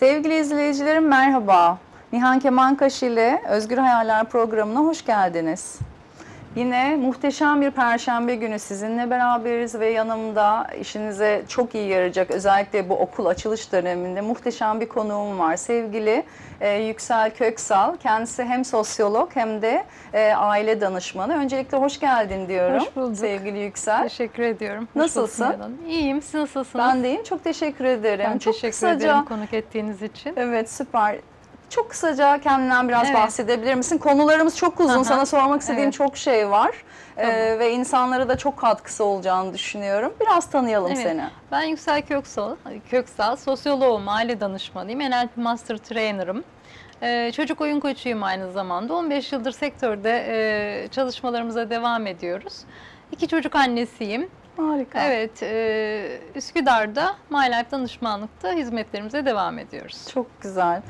Sevgili izleyicilerim merhaba. Nihan Kemankaş ile Özgür Hayaller programına hoş geldiniz. Yine muhteşem bir perşembe günü sizinle beraberiz ve yanımda işinize çok iyi yarayacak özellikle bu okul açılış döneminde muhteşem bir konuğum var. Sevgili e, Yüksel Köksal. Kendisi hem sosyolog hem de e, aile danışmanı. Öncelikle hoş geldin diyorum. Hoş bulduk. Sevgili Yüksel. Teşekkür ediyorum. Hoş Nasılsın? İyiyim. Siz nasılsınız? Ben deyim. Çok teşekkür ederim. Ben çok teşekkür kısaca ederim konuk ettiğiniz için. Evet süper. Çok kısaca kendinden biraz Evet. bahsedebilir misin? Konularımız çok uzun. Aha. Sana sormak istediğim Evet. çok şey var. Ee, Tamam. ve insanlara da çok katkısı olacağını düşünüyorum. Biraz tanıyalım Evet. seni. Ben Yüksel Köksal, Köksal sosyoloğum, aile danışmanıyım, NLP Master Trainer'ım. Ee, çocuk oyun koçuyum aynı zamanda. 15 yıldır sektörde e, çalışmalarımıza devam ediyoruz. İki çocuk annesiyim. Harika. Evet, e, Üsküdar'da My Life danışmanlıkta hizmetlerimize devam ediyoruz. Çok güzel.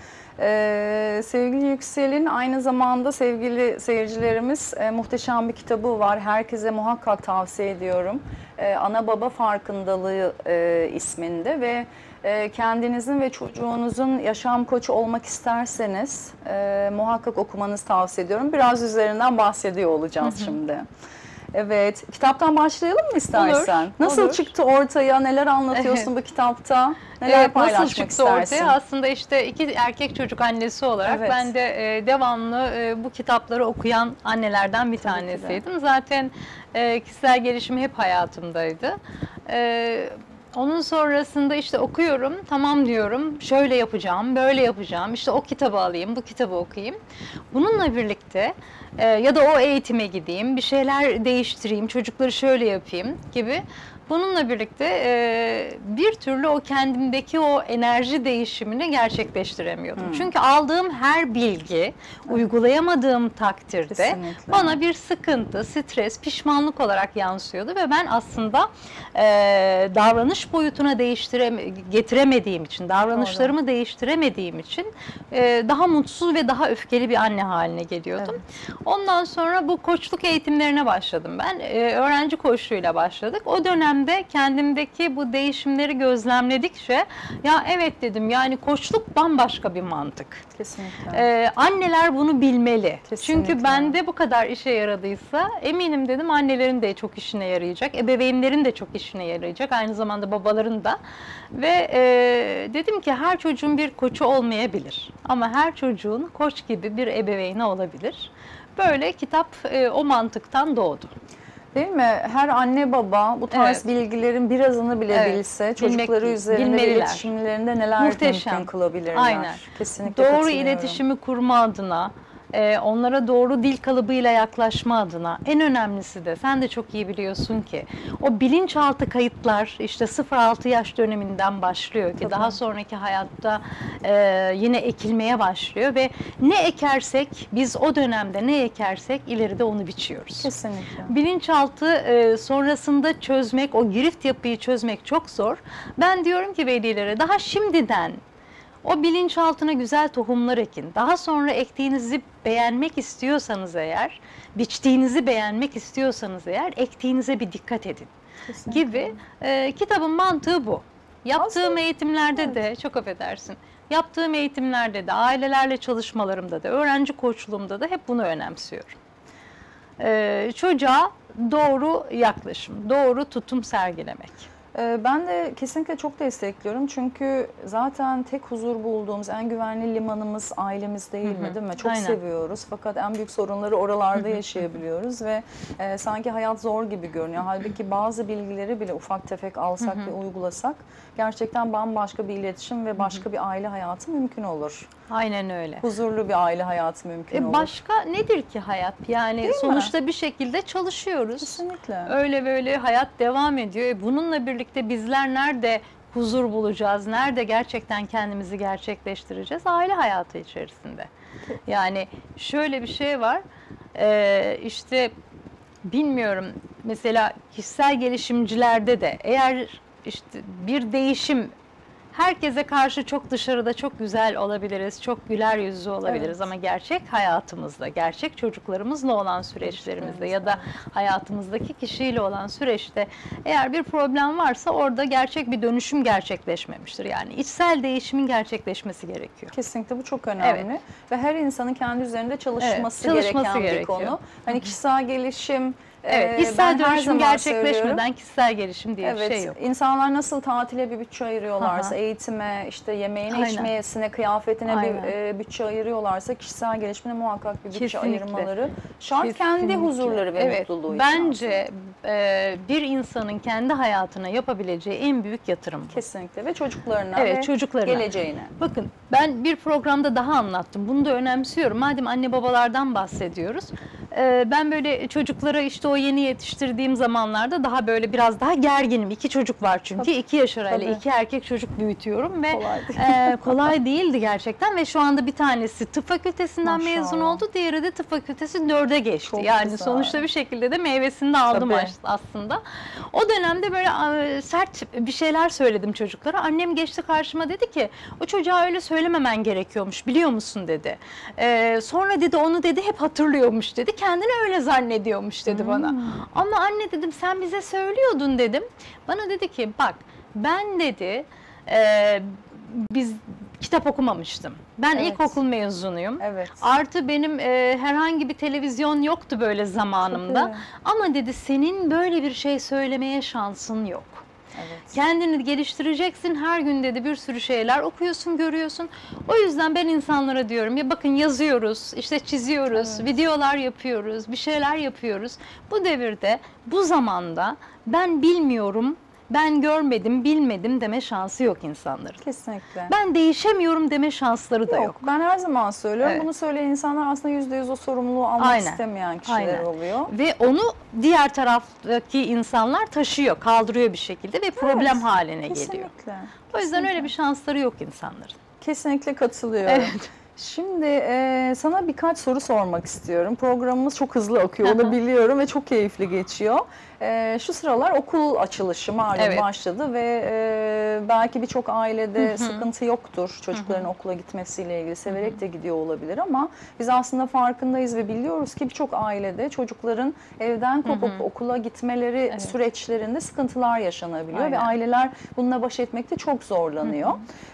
Ee, sevgili Yüksel'in aynı zamanda sevgili seyircilerimiz e, muhteşem bir kitabı var. Herkese muhakkak tavsiye ediyorum. Ee, Ana Baba Farkındalığı e, isminde ve e, kendinizin ve çocuğunuzun yaşam koçu olmak isterseniz e, muhakkak okumanızı tavsiye ediyorum. Biraz üzerinden bahsediyor olacağız şimdi. Evet, kitaptan başlayalım mı istersen? Olur, Nasıl olur. çıktı ortaya? Neler anlatıyorsun bu kitapta? Neler Evet, paylaşmak nasıl çıktı istersin? ortaya? Aslında işte iki erkek çocuk annesi olarak Evet. ben de e, devamlı e, bu kitapları okuyan annelerden bir Tabii tanesiydim. Zaten e, kişisel gelişim hep hayatımdaydı. E, onun sonrasında işte okuyorum, tamam diyorum, şöyle yapacağım, böyle yapacağım, işte o kitabı alayım, bu kitabı okuyayım. Bununla birlikte e, ya da o eğitime gideyim, bir şeyler değiştireyim, çocukları şöyle yapayım gibi. Bununla birlikte e, bir türlü o kendimdeki o enerji değişimini gerçekleştiremiyordum. Hmm. Çünkü aldığım her bilgi uygulayamadığım takdirde Kesinlikle. bana bir sıkıntı, stres, pişmanlık olarak yansıyordu ve ben aslında e, davranış boyutuna değiştire getiremediğim için, davranışlarımı değiştiremediğim için e, daha mutsuz ve daha öfkeli bir anne haline geliyordum. Ondan sonra bu koçluk eğitimlerine başladım ben. E, öğrenci koçluğuyla başladık. O dönemde kendimdeki bu değişimleri gözlemledikçe ya evet dedim yani koçluk bambaşka bir mantık. Kesinlikle. Ee, anneler bunu bilmeli. Kesinlikle. Çünkü bende bu kadar işe yaradıysa eminim dedim annelerin de çok işine yarayacak. Ebeveynlerin de çok işine yarayacak. Aynı zamanda babaların da. Ve e, dedim ki her çocuğun bir koçu olmayabilir. Ama her çocuğun koç gibi bir ebeveyni olabilir. Böyle kitap e, o mantıktan doğdu. Değil mi? Her anne baba bu tarz Evet. bilgilerin birazını bile Evet. bilse Bilmek- çocukları üzerinde ve bilmeliler. iletişimlerinde neler Muhteşem. mümkün kılabilirler. Aynen. Kesinlikle Doğru iletişimi kurma adına, e, onlara doğru dil kalıbıyla yaklaşma adına en önemlisi de sen de çok iyi biliyorsun ki o bilinçaltı kayıtlar işte 0-6 yaş döneminden başlıyor ki Tabii. daha sonraki hayatta e, yine ekilmeye başlıyor ve ne ekersek biz o dönemde ne ekersek ileride onu biçiyoruz. Kesinlikle. Bilinçaltı e, sonrasında çözmek, o girift yapıyı çözmek çok zor. Ben diyorum ki velilere daha şimdiden o bilinçaltına güzel tohumlar ekin. Daha sonra ektiğinizi beğenmek istiyorsanız eğer, biçtiğinizi beğenmek istiyorsanız eğer ektiğinize bir dikkat edin Kesinlikle. gibi. E, kitabın mantığı bu. Yaptığım Aslında- eğitimlerde de çok affedersin. Yaptığım eğitimlerde de, ailelerle çalışmalarımda da, öğrenci koçluğumda da hep bunu önemsiyorum. Ee, çocuğa doğru yaklaşım, doğru tutum sergilemek. Ee, Ben de kesinlikle çok destekliyorum çünkü zaten tek huzur bulduğumuz en güvenli limanımız ailemiz değil mi değil mi? Çok Aynen. seviyoruz fakat en büyük sorunları oralarda yaşayabiliyoruz ve e, sanki hayat zor gibi görünüyor. Halbuki bazı bilgileri bile ufak tefek alsak ve uygulasak gerçekten bambaşka bir iletişim ve başka bir aile hayatı mümkün olur. Aynen öyle. Huzurlu bir aile hayatı mümkün E, olur. başka nedir ki hayat? Yani mi? sonuçta bir şekilde çalışıyoruz. Kesinlikle. Öyle böyle hayat devam ediyor. E, bununla birlikte bizler nerede huzur bulacağız? Nerede gerçekten kendimizi gerçekleştireceğiz? Aile hayatı içerisinde. Yani şöyle bir şey var. Ee, işte bilmiyorum mesela kişisel gelişimcilerde de eğer işte bir değişim herkese karşı çok dışarıda çok güzel olabiliriz, çok güler yüzlü olabiliriz Evet. ama gerçek hayatımızda, gerçek çocuklarımızla olan süreçlerimizde ya da hayatımızdaki kişiyle olan süreçte eğer bir problem varsa orada gerçek bir dönüşüm gerçekleşmemiştir. Yani içsel değişimin gerçekleşmesi gerekiyor. Kesinlikle bu çok önemli ve her insanın kendi üzerinde çalışması, Evet, çalışması gereken bir gerekiyor. konu. Hani kişisel gelişim, Evet, e, içsel ben dönüşüm söylüyorum. gerçekleşmeden kişisel gelişim diye Evet, bir şey yok. insanlar nasıl tatile bir bütçe ayırıyorlarsa, Aha. eğitime, işte yemeğine, Aynen. içmesine, kıyafetine Aynen. bir e, bütçe ayırıyorlarsa kişisel gelişimine muhakkak bir bütçe Kesinlikle. ayırmaları şart kendi Kesinlikle. huzurları ve evet, mutluluğu için Bence e, bir insanın kendi hayatına yapabileceği en büyük yatırım bu. Kesinlikle ve çocuklarına Evet, ve çocuklarına. geleceğine. Bakın ben bir programda daha anlattım. Bunu da önemsiyorum. Madem anne babalardan bahsediyoruz. e, ben böyle çocuklara işte o yeni yetiştirdiğim zamanlarda daha böyle biraz daha gerginim. İki çocuk var çünkü. Tabii. iki yaş arayla Tabii. iki erkek çocuk büyütüyorum ve Kolay değil. e, kolay değildi gerçekten ve şu anda bir tanesi tıp fakültesinden Maşallah. mezun oldu. Diğeri de tıp fakültesi dörde geçti. Çok yani güzel. sonuçta bir şekilde de meyvesini de aldım Tabii. as- aslında. O dönemde böyle sert bir şeyler söyledim çocuklara. Annem geçti karşıma dedi ki o çocuğa öyle söylememen gerekiyormuş biliyor musun dedi. E, sonra dedi onu dedi hep hatırlıyormuş dedi. Kendini öyle zannediyormuş dedi bana. Hmm. Ama anne dedim sen bize söylüyordun dedim. Bana dedi ki bak ben dedi e, biz kitap okumamıştım. Ben Evet. ilkokul mezunuyum. Evet. Artı benim e, herhangi bir televizyon yoktu böyle zamanımda. Ama dedi senin böyle bir şey söylemeye şansın yok. Evet. Kendini geliştireceksin. Her gün dedi bir sürü şeyler okuyorsun, görüyorsun. O yüzden ben insanlara diyorum ya bakın yazıyoruz, işte çiziyoruz, Evet. videolar yapıyoruz, bir şeyler yapıyoruz. Bu devirde, bu zamanda ben bilmiyorum, ben görmedim, bilmedim deme şansı yok insanların. Kesinlikle. Ben değişemiyorum deme şansları da Yok, yok. ben her zaman söylüyorum. Evet. Bunu söyleyen insanlar aslında yüzde yüz o sorumluluğu almak Aynen. istemeyen kişiler Aynen. oluyor. Ve onu diğer taraftaki insanlar taşıyor, kaldırıyor bir şekilde ve problem haline geliyor. Kesinlikle. O yüzden öyle bir şansları yok insanların. Kesinlikle katılıyorum. Evet. Şimdi e, sana birkaç soru sormak istiyorum. Programımız çok hızlı akıyor, onu biliyorum ve çok keyifli geçiyor. E, şu sıralar okul açılışı malum Evet. başladı ve e, belki birçok ailede Hı hı. sıkıntı yoktur çocukların okula gitmesiyle ilgili. Severek de gidiyor olabilir ama biz aslında farkındayız ve biliyoruz ki birçok ailede çocukların evden kopup hı. okula gitmeleri Evet. süreçlerinde sıkıntılar yaşanabiliyor ve Aynen. aileler bununla baş etmekte çok zorlanıyor.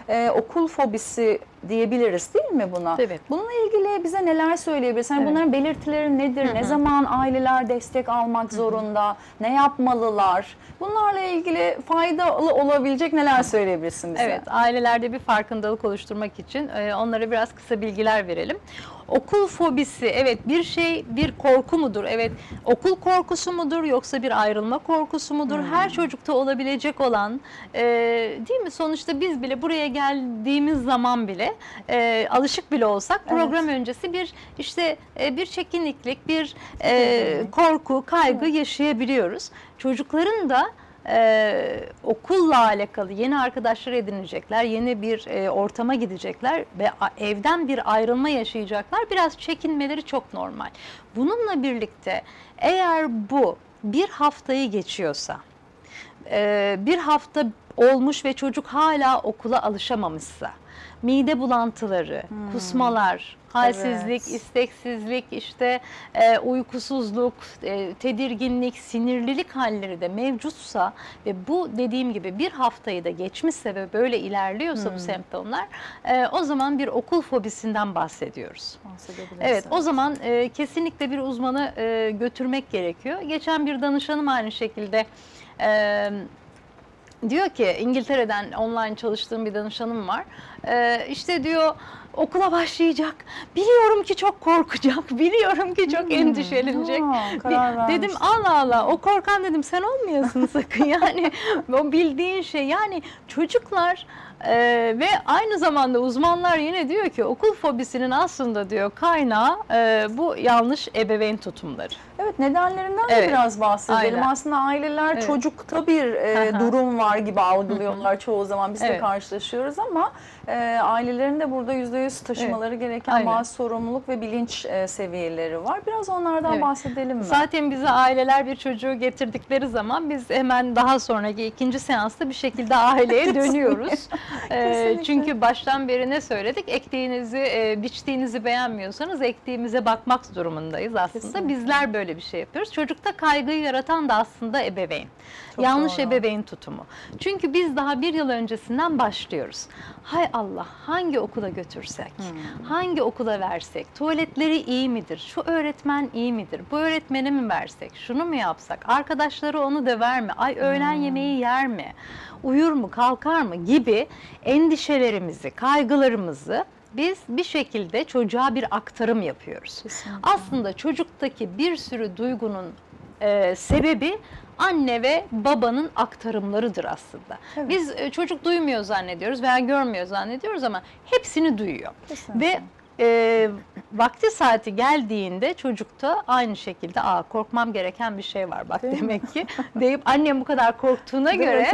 E, okul fobisi diyebiliriz değil mi buna? Evet. Bununla ilgili bize neler söyleyebilirsin? Yani Evet. Bunların belirtileri nedir? Hı Ne hı. zaman aileler destek almak zorunda? Ne yapmalılar? Bunlarla ilgili faydalı olabilecek neler söyleyebilirsin bize? Evet, ailelerde bir farkındalık oluşturmak için e, onlara biraz kısa bilgiler verelim. Okul fobisi, evet bir şey, bir korku mudur? Evet, okul korkusu mudur yoksa bir ayrılma korkusu mudur? Her çocukta olabilecek olan, e, değil mi? Sonuçta biz bile buraya geldiğimiz zaman bile e, alışık bile olsak Evet. program öncesi bir işte e, bir çekinliklik, bir e, korku, kaygı yaşayabiliyoruz. Çocukların da e, okulla alakalı yeni arkadaşlar edinecekler, yeni bir e, ortama gidecekler ve evden bir ayrılma yaşayacaklar. Biraz çekinmeleri çok normal. Bununla birlikte eğer bu bir haftayı geçiyorsa, e, bir hafta olmuş ve çocuk hala okula alışamamışsa, mide bulantıları, kusmalar, halsizlik, Evet. isteksizlik, işte e, uykusuzluk, e, tedirginlik, sinirlilik halleri de mevcutsa ve bu dediğim gibi bir haftayı da geçmişse ve böyle ilerliyorsa bu semptomlar, e, o zaman bir okul fobisinden bahsediyoruz. Evet, o zaman e, kesinlikle bir uzmanı e, götürmek gerekiyor. Geçen bir danışanım aynı şekilde e, diyor ki İngiltere'den online çalıştığım bir danışanım var. E, işte diyor okula başlayacak. Biliyorum ki çok korkacak. Biliyorum ki çok endişelenecek. Karar De- vermiş. dedim Allah Allah o korkan dedim sen olmayasın sakın yani o bildiğin şey yani çocuklar e, ve aynı zamanda uzmanlar yine diyor ki okul fobisinin aslında diyor kaynağı e, bu yanlış ebeveyn tutumları. Evet nedenlerinden de Evet. biraz bahsedelim. Aynen. Aslında aileler Evet. çocukta bir e, durum var gibi algılıyorlar çoğu zaman biz de Evet. karşılaşıyoruz ama e, ailelerin de burada yüzde yüz taşımaları gereken Aynen. bazı sorumluluk ve bilinç e, seviyeleri var. Biraz onlardan Evet. bahsedelim mi? Zaten bize aileler bir çocuğu getirdikleri zaman biz hemen daha sonraki ikinci seansta bir şekilde aileye dönüyoruz. Kesinlikle. çünkü baştan beri ne söyledik? Ektiğinizi, e, biçtiğinizi beğenmiyorsanız ektiğimize bakmak durumundayız aslında. Kesinlikle. Bizler böyle bir şey yapıyoruz. Çocukta kaygıyı yaratan da aslında ebeveyn. Çok Yanlış doğru. ebeveyn tutumu. Çünkü biz daha bir yıl öncesinden başlıyoruz. Hay Allah hangi okula götürsek, Hmm. hangi okula versek, tuvaletleri iyi midir, şu öğretmen iyi midir, bu öğretmeni mi versek, şunu mu yapsak, arkadaşları onu döver mi, ay öğlen Hmm. yemeği yer mi, uyur mu, kalkar mı gibi endişelerimizi, kaygılarımızı biz bir şekilde çocuğa bir aktarım yapıyoruz. Kesinlikle. Aslında çocuktaki bir sürü duygunun e, sebebi anne ve babanın aktarımlarıdır aslında. Evet. Biz e, çocuk duymuyor zannediyoruz veya görmüyor zannediyoruz ama hepsini duyuyor. Kesinlikle. Ve e, vakti saati geldiğinde çocukta aynı şekilde aa korkmam gereken bir şey var bak Değil mi? demek ki deyip annem bu kadar korktuğuna Değil mi? göre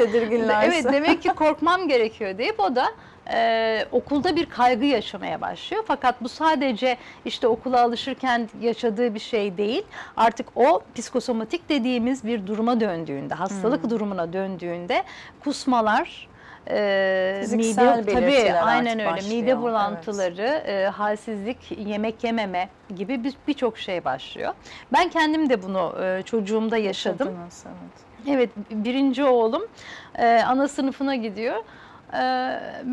evet demek ki korkmam gerekiyor deyip o da e, okulda bir kaygı yaşamaya başlıyor. Fakat bu sadece işte okula alışırken yaşadığı bir şey değil. Artık o psikosomatik dediğimiz bir duruma döndüğünde, hastalık Hmm. durumuna döndüğünde kusmalar, e, Fiziksel mide tabii aynen öyle başlıyor, mide evet. bulantıları, e, halsizlik, yemek yememe gibi bir- birçok şey başlıyor. Ben kendim de bunu e, çocuğumda yaşadım. Yaşadınız, evet. Evet, birinci oğlum e, ana sınıfına gidiyor. E,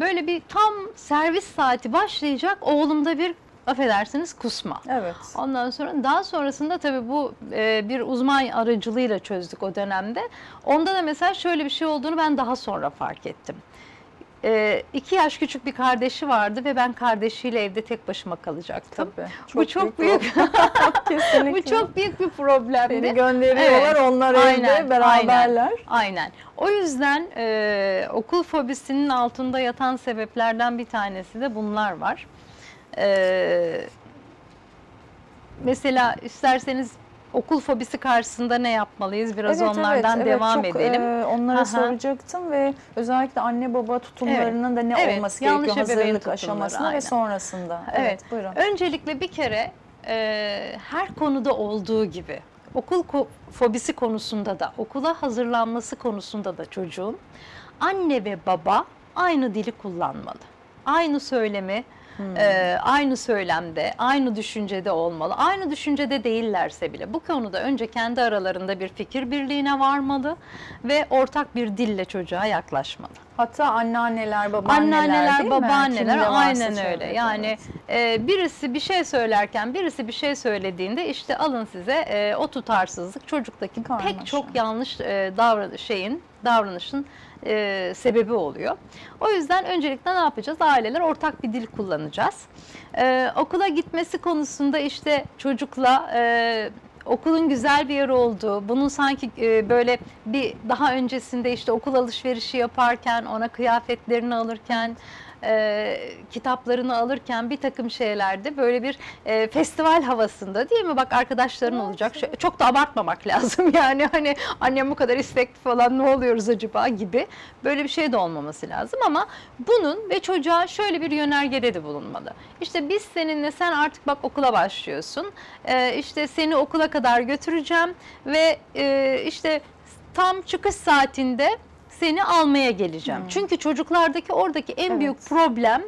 böyle bir tam servis saati başlayacak oğlumda bir affedersiniz kusma. Evet. Ondan sonra daha sonrasında tabii bu e, bir uzman aracılığıyla çözdük o dönemde. Onda da mesela şöyle bir şey olduğunu ben daha sonra fark ettim. E, iki yaş küçük bir kardeşi vardı ve ben kardeşiyle evde tek başıma kalacaktım. Tabii. bu çok büyük, Kesinlikle. bu çok büyük bir problemdi. Beni gönderiyorlar, Evet. onlar Aynen, evde beraberler. Aynen. O yüzden e, okul fobisinin altında yatan sebeplerden bir tanesi de bunlar var. E, mesela isterseniz okul fobisi karşısında ne yapmalıyız? Biraz Evet, onlardan evet, devam evet, çok, edelim. e, onlara Aha. soracaktım ve özellikle anne baba tutumlarının da ne Evet, olması gerekiyor hazırlık aşamasında aynen. ve sonrasında. Evet. buyurun. Öncelikle bir kere e, her konuda olduğu gibi okul ko- fobisi konusunda da okula hazırlanması konusunda da çocuğun anne ve baba aynı dili kullanmalı. Aynı söylemi Hmm. e, aynı söylemde, aynı düşüncede olmalı. Aynı düşüncede değillerse bile bu konuda önce kendi aralarında bir fikir birliğine varmalı ve ortak bir dille çocuğa yaklaşmalı. Hatta anneanneler, babaanneler Anneanneler, değil mi? babaanneler varsa aynen öyle. Yani evet. e, birisi bir şey söylerken birisi bir şey söylediğinde işte alın size e, o tutarsızlık çocuktaki Karmaşa. pek çok yanlış e, davranış şeyin davranışın e, sebebi oluyor. O yüzden öncelikle ne yapacağız? Aileler ortak bir dil kullanacağız. E, okula gitmesi konusunda işte çocukla e, okulun güzel bir yer olduğu, bunun sanki e, böyle bir daha öncesinde işte okul alışverişi yaparken, ona kıyafetlerini alırken, e, kitaplarını alırken bir takım şeylerde böyle bir e, festival havasında değil mi? Bak arkadaşların Evet, olacak. Şö- Çok da abartmamak lazım yani hani annem bu kadar istekli falan ne oluyoruz acaba gibi böyle bir şey de olmaması lazım ama bunun ve çocuğa şöyle bir yönergede de bulunmalı. İşte biz seninle sen artık bak okula başlıyorsun. E, işte seni okula kadar götüreceğim ve e, işte tam çıkış saatinde seni almaya geleceğim. Hmm. Çünkü çocuklardaki oradaki en Evet. büyük problem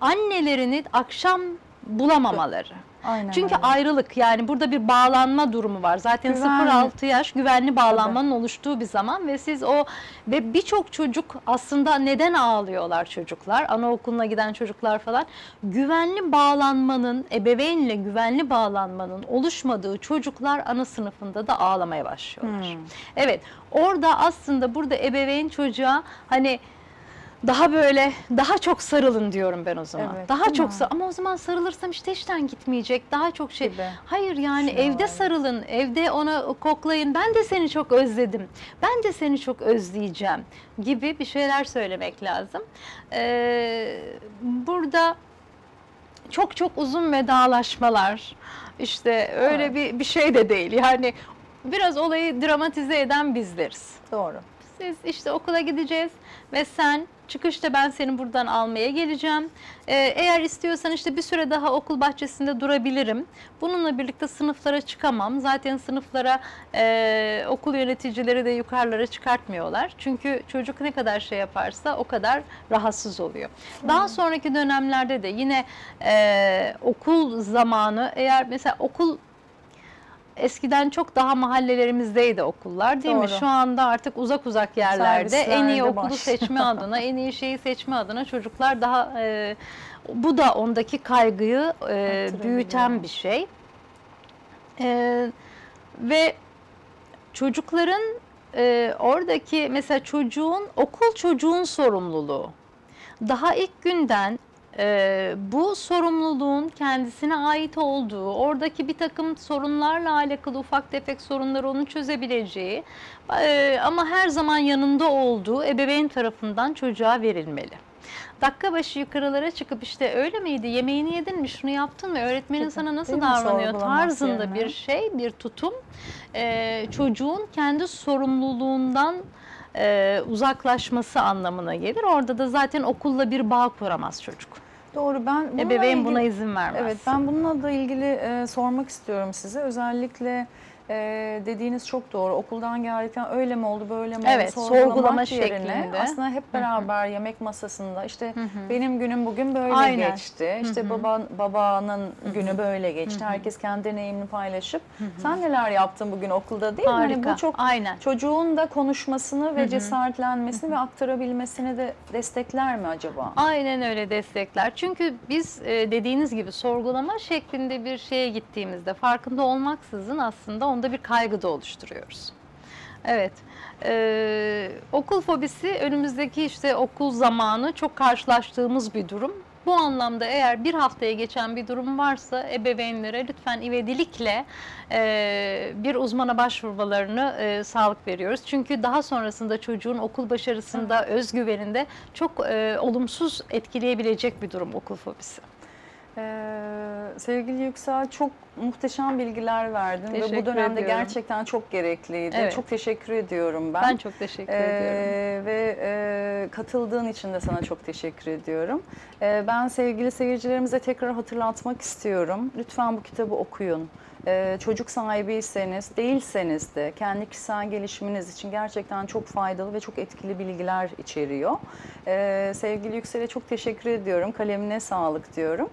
annelerini akşam bulamamaları. Aynen Çünkü öyle. ayrılık yani burada bir bağlanma durumu var. Zaten Güvenli. 0-6 yaş güvenli bağlanmanın oluştuğu bir zaman ve siz o ve birçok çocuk aslında neden ağlıyorlar çocuklar? Anaokuluna giden çocuklar falan güvenli bağlanmanın ebeveynle güvenli bağlanmanın oluşmadığı çocuklar ana sınıfında da ağlamaya başlıyorlar. Hmm. Evet orada aslında burada ebeveyn çocuğa hani daha böyle daha çok sarılın diyorum ben o zaman. Evet, daha çok mi? sa- ama o zaman sarılırsam işte işten gitmeyecek. Daha çok şey. Gibi. Hayır yani Şey evde var. sarılın, evde ona koklayın. Ben de seni çok özledim. Ben de seni çok özleyeceğim gibi bir şeyler söylemek lazım. Ee, burada çok çok uzun vedalaşmalar işte öyle Evet. bir bir şey de değil. Yani biraz olayı dramatize eden bizleriz. Doğru. Biz işte okula gideceğiz ve sen çıkışta ben seni buradan almaya geleceğim. Ee, eğer istiyorsan işte bir süre daha okul bahçesinde durabilirim. Bununla birlikte sınıflara çıkamam. Zaten sınıflara e, okul yöneticileri de yukarılara çıkartmıyorlar. Çünkü çocuk ne kadar şey yaparsa o kadar rahatsız oluyor. Daha sonraki dönemlerde de yine e, okul zamanı eğer mesela okul Eskiden çok daha mahallelerimizdeydi okullar değil mi? Doğru. Şu anda artık uzak uzak yerlerde en iyi okulu var. seçme adına, en iyi şeyi seçme adına çocuklar daha e, bu da ondaki kaygıyı e, büyüten bir şey. E, ve çocukların e, oradaki mesela çocuğun okul çocuğun sorumluluğu. Daha ilk günden e, bu sorumluluğun kendisine ait olduğu, oradaki bir takım sorunlarla alakalı ufak tefek sorunları onu çözebileceği e, ama her zaman yanında olduğu ebeveyn tarafından çocuğa verilmeli. Dakika başı yukarılara çıkıp işte öyle miydi, yemeğini yedin mi, şunu yaptın mı, öğretmenin sana nasıl davranıyor tarzında yerine. bir şey, bir tutum e, çocuğun kendi sorumluluğundan e, uzaklaşması anlamına gelir. Orada da zaten okulla bir bağ kuramaz çocuk. Doğru ben bununla Ebeveyn ilgili- buna izin vermez. Evet ben bununla da ilgili e, sormak istiyorum size. Özellikle e, dediğiniz çok doğru. Okuldan geldikten öyle mi oldu böyle mi oldu Evet, sorgulamak sorgulama yerine şeklinde. aslında hep beraber yemek masasında işte Hı hı. benim günüm bugün böyle Aynen. geçti. İşte Hı hı. baban babanın günü böyle geçti. Herkes kendi deneyimini paylaşıp sen neler yaptın bugün okulda değil mi? Hani bu çok Aynen. çocuğun da konuşmasını ve cesaretlenmesini ve aktarabilmesini de destekler mi acaba? Aynen öyle destekler. Çünkü biz e, dediğiniz gibi sorgulama şeklinde bir şeye gittiğimizde farkında olmaksızın aslında onda bir kaygı da oluşturuyoruz. Evet. Ee, okul fobisi önümüzdeki işte okul zamanı çok karşılaştığımız bir durum. Bu anlamda eğer bir haftaya geçen bir durum varsa ebeveynlere lütfen ivedilikle e, bir uzmana başvurmalarını e, sağlık veriyoruz. Çünkü daha sonrasında çocuğun okul başarısında, özgüveninde çok e, olumsuz etkileyebilecek bir durum okul fobisi. Ee, sevgili Yüksel çok muhteşem bilgiler verdin ve bu Teşekkür dönemde ediyorum. gerçekten çok gerekliydi. Evet. Çok teşekkür ediyorum ben. Ben çok teşekkür Ee, ediyorum. ve e, katıldığın için de sana çok teşekkür ediyorum. Ee, ben sevgili seyircilerimize tekrar hatırlatmak istiyorum. Lütfen bu kitabı okuyun. Ee, çocuk sahibiyseniz, değilseniz de kendi kişisel gelişiminiz için gerçekten çok faydalı ve çok etkili bilgiler içeriyor. Ee, sevgili Yüksel'e çok teşekkür ediyorum. Kalemine sağlık diyorum.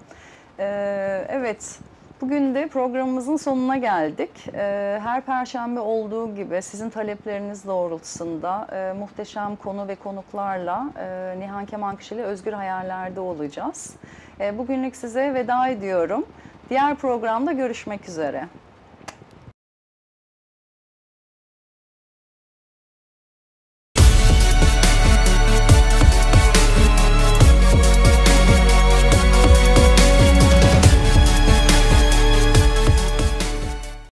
Ee, evet, bugün de programımızın sonuna geldik. Ee, her perşembe olduğu gibi sizin talepleriniz doğrultusunda e, muhteşem konu ve konuklarla e, Nihan Kemankış ile Özgür Hayaller'de olacağız. E, bugünlük size veda ediyorum. Diğer programda görüşmek üzere.